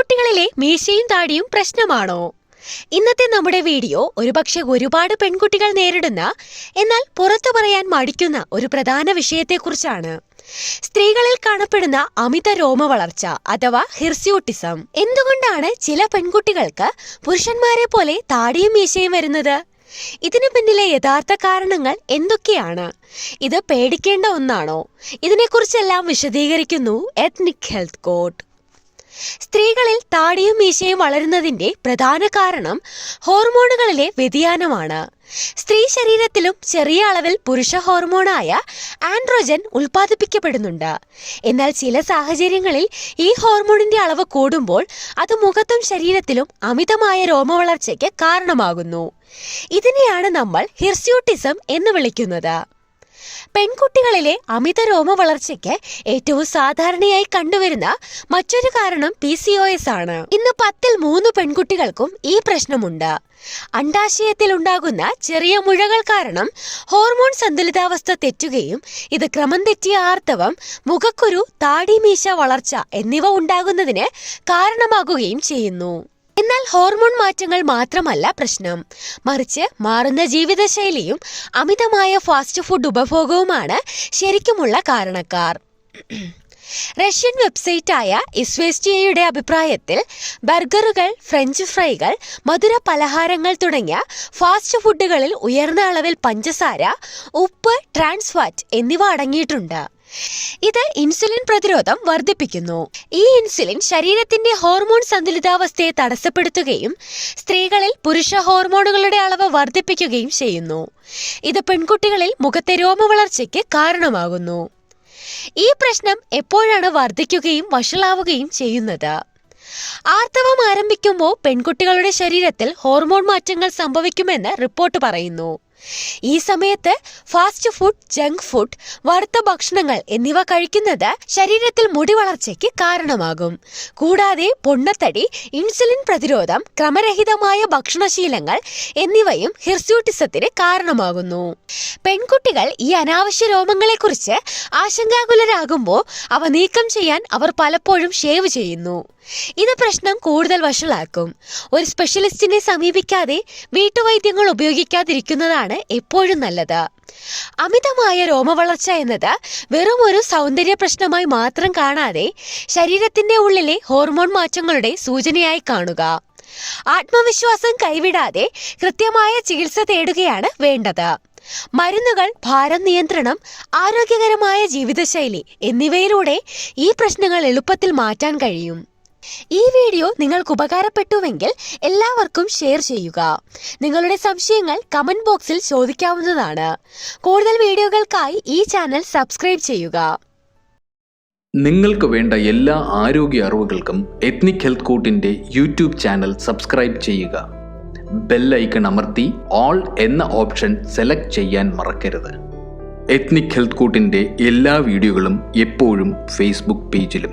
പെൺകുട്ടികളിലെ മീശയും താടിയും പ്രശ്നമാണോ? ഇന്നത്തെ നമ്മുടെ വീഡിയോ ഒരുപക്ഷെ ഒരുപാട് പെൺകുട്ടികൾ നേരിടുന്ന എന്നാൽ പുറത്തു പറയാൻ മടിക്കുന്ന ഒരു പ്രധാന വിഷയത്തെക്കുറിച്ചാണ്. സ്ത്രീകളിൽ കാണപ്പെടുന്ന അമിത രോമ വളർച്ച അഥവാ ഹിർസ്യൂട്ടിസം. എന്തുകൊണ്ടാണ് ചില പെൺകുട്ടികൾക്ക് പുരുഷന്മാരെ പോലെ താടിയും മീശയും വരുന്നത്? ഇതിനു പിന്നിലെ യഥാർത്ഥ കാരണങ്ങൾ എന്തൊക്കെയാണ്? ഇത് പേടിക്കേണ്ട ഒന്നാണോ? ഇതിനെക്കുറിച്ചെല്ലാം വിശദീകരിക്കുന്നു എത്നിക് ഹെൽത്ത് കോഡ് സ്ത്രീകളിൽ താടിയും മീശയും വളരുന്നതിന്റെ പ്രധാന കാരണം ഹോർമോണുകളിലെ വ്യതിയാനമാണ്. സ്ത്രീ ശരീരത്തിലും ചെറിയ അളവിൽ പുരുഷ ഹോർമോണായ ആൻഡ്രോജൻ ഉൽപ്പാദിപ്പിക്കപ്പെടുന്നുണ്ട്. എന്നാൽ ചില സാഹചര്യങ്ങളിൽ ഈ ഹോർമോണിന്റെ അളവ് കൂടുമ്പോൾ അത് മുഖത്തും ശരീരത്തിലും അമിതമായ രോമവളർച്ചയ്ക്ക് കാരണമാകുന്നു. ഇതിനെയാണ് നമ്മൾ ഹിർസ്യൂട്ടിസം എന്ന് വിളിക്കുന്നത്. പെൺകുട്ടികളിലെ അമിത രോമ വളർച്ചയ്ക്ക് ഏറ്റവും സാധാരണയായി കണ്ടുവരുന്ന മറ്റൊരു കാരണം പി സി ഒ എസ് ആണ്. ഇന്ന് പത്തിൽ മൂന്ന് പെൺകുട്ടികൾക്കും ഈ പ്രശ്നമുണ്ട്. അണ്ടാശയത്തിൽ ഉണ്ടാകുന്ന ചെറിയ മുഴകൾ കാരണം ഹോർമോൺ സന്തുലിതാവസ്ഥ തെറ്റുകയും ഇത് ക്രമം തെറ്റിയ ആർത്തവം മുഖക്കുരു താടിമീശ വളർച്ച എന്നിവ ഉണ്ടാകുന്നതിന് കാരണമാകുകയും ചെയ്യുന്നു. എന്നാൽ ഹോർമോൺ മാറ്റങ്ങൾ മാത്രമല്ല പ്രശ്നം. മറിച്ച് മാറുന്ന ജീവിതശൈലിയും അമിതമായ ഫാസ്റ്റ് ഫുഡ് ഉപഭോഗവുമാണ് ശരിക്കുമുള്ള കാരണക്കാർ. റഷ്യൻ വെബ്സൈറ്റായ ഇസ്വേസ്റ്റിയയുടെ അഭിപ്രായത്തിൽ ബർഗറുകൾ ഫ്രഞ്ച് ഫ്രൈകൾ മധുര പലഹാരങ്ങൾ തുടങ്ങിയ ഫാസ്റ്റ് ഫുഡുകളിൽ ഉയർന്ന അളവിൽ പഞ്ചസാര ഉപ്പ് ട്രാൻസ്ഫാറ്റ് എന്നിവ അടങ്ങിയിട്ടുണ്ട്. ഇത് ഇൻസുലിൻ പ്രതിരോധം വർദ്ധിപ്പിക്കുന്നു. ഈ ഇൻസുലിൻ ശരീരത്തിന്റെ ഹോർമോൺ സന്തുലിതാവസ്ഥയെ തടസ്സപ്പെടുത്തുകയും സ്ത്രീകളിൽ പുരുഷ ഹോർമോണുകളുടെ അളവ് വർദ്ധിപ്പിക്കുകയും ചെയ്യുന്നു. ഇത് പെൺകുട്ടികളിൽ മുഖത്തെ രോമവളർച്ചയ്ക്ക് കാരണമാകുന്നു. ഈ പ്രശ്നം എപ്പോഴാണ് വർദ്ധിക്കുകയും വഷളാവുകയും ചെയ്യുന്നത്? ആർത്തവം ആരംഭിക്കുമ്പോൾ പെൺകുട്ടികളുടെ ശരീരത്തിൽ ഹോർമോൺ മാറ്റങ്ങൾ സംഭവിക്കുമെന്ന് റിപ്പോർട്ട് പറയുന്നു. ഈ സമയത്ത് ഫാസ്റ്റ് ഫുഡ് ജങ്ക് ഫുഡ് വറുത്ത ഭക്ഷണങ്ങൾ എന്നിവ കഴിക്കുന്നത് ശരീരത്തിൽ മുടി വളർച്ചയ്ക്ക് കാരണമാകും. കൂടാതെ പൊണ്ണത്തടി ഇൻസുലിൻ പ്രതിരോധം ക്രമരഹിതമായ ഭക്ഷണശീലങ്ങൾ എന്നിവയും ഹിർസ്യൂട്ടിസത്തിന് കാരണമാകുന്നു. പെൺകുട്ടികൾ ഈ അനാവശ്യ രോമങ്ങളെക്കുറിച്ച് ആശങ്കാകുലരാകുമ്പോൾ അവ നീക്കം ചെയ്യാൻ അവർ പലപ്പോഴും ഷേവ് ചെയ്യുന്നു. ഇത് പ്രശ്നം കൂടുതൽ വഷളാക്കും. ഒരു സ്പെഷ്യലിസ്റ്റിനെ സമീപിക്കാതെ വീട്ടുവൈദ്യങ്ങൾ ഉപയോഗിക്കാതിരിക്കുന്നതാണ് എപ്പോഴും നല്ലത്. അമിതമായ രോമവളർച്ച എന്നത് വെറും ഒരു സൗന്ദര്യ പ്രശ്നമായി മാത്രം കാണാതെ ശരീരത്തിന്റെ ഉള്ളിലെ ഹോർമോൺ മാറ്റങ്ങളുടെ സൂചനയായി കാണുക. ആത്മവിശ്വാസം കൈവിടാതെ കൃത്യമായ ചികിത്സ തേടുകയാണ് വേണ്ടത്. മരുന്നുകൾ ഭാരം നിയന്ത്രണം ആരോഗ്യകരമായ ജീവിതശൈലി എന്നിവയിലൂടെ ഈ പ്രശ്നങ്ങൾ എളുപ്പത്തിൽ മാറ്റാൻ കഴിയും. ഈ വീഡിയോ നിങ്ങൾക്ക് ഉപകാരപ്പെട്ടുവെങ്കിൽ എല്ലാവർക്കും ഷെയർ ചെയ്യുക. നിങ്ങളുടെ സംശയങ്ങൾ കമന്റ് ബോക്സിൽ ചോദിക്കാവുന്നതാണ്. കൂടുതൽ വീഡിയോകൾക്കായി ഈ ചാനൽ സബ്സ്ക്രൈബ് ചെയ്യുക. നിങ്ങൾക്ക് വേണ്ട എല്ലാ ആരോഗ്യ അറിവുകൾക്കും എത്നിക് ഹെൽത്ത് കോട്ടിന്റെ യൂട്യൂബ് ചാനൽ സബ്സ്ക്രൈബ് ചെയ്യുക. ബെൽ ഐക്കൺ അമർത്തി ഓൾ എന്ന ഓപ്ഷൻ സെലക്ട് ചെയ്യാൻ മറക്കരുത്. എത്നിക് ഹെൽത്ത് കോട്ടിന്റെ എല്ലാ വീഡിയോകളും എപ്പോഴും ഫേസ്ബുക്ക് പേജിലും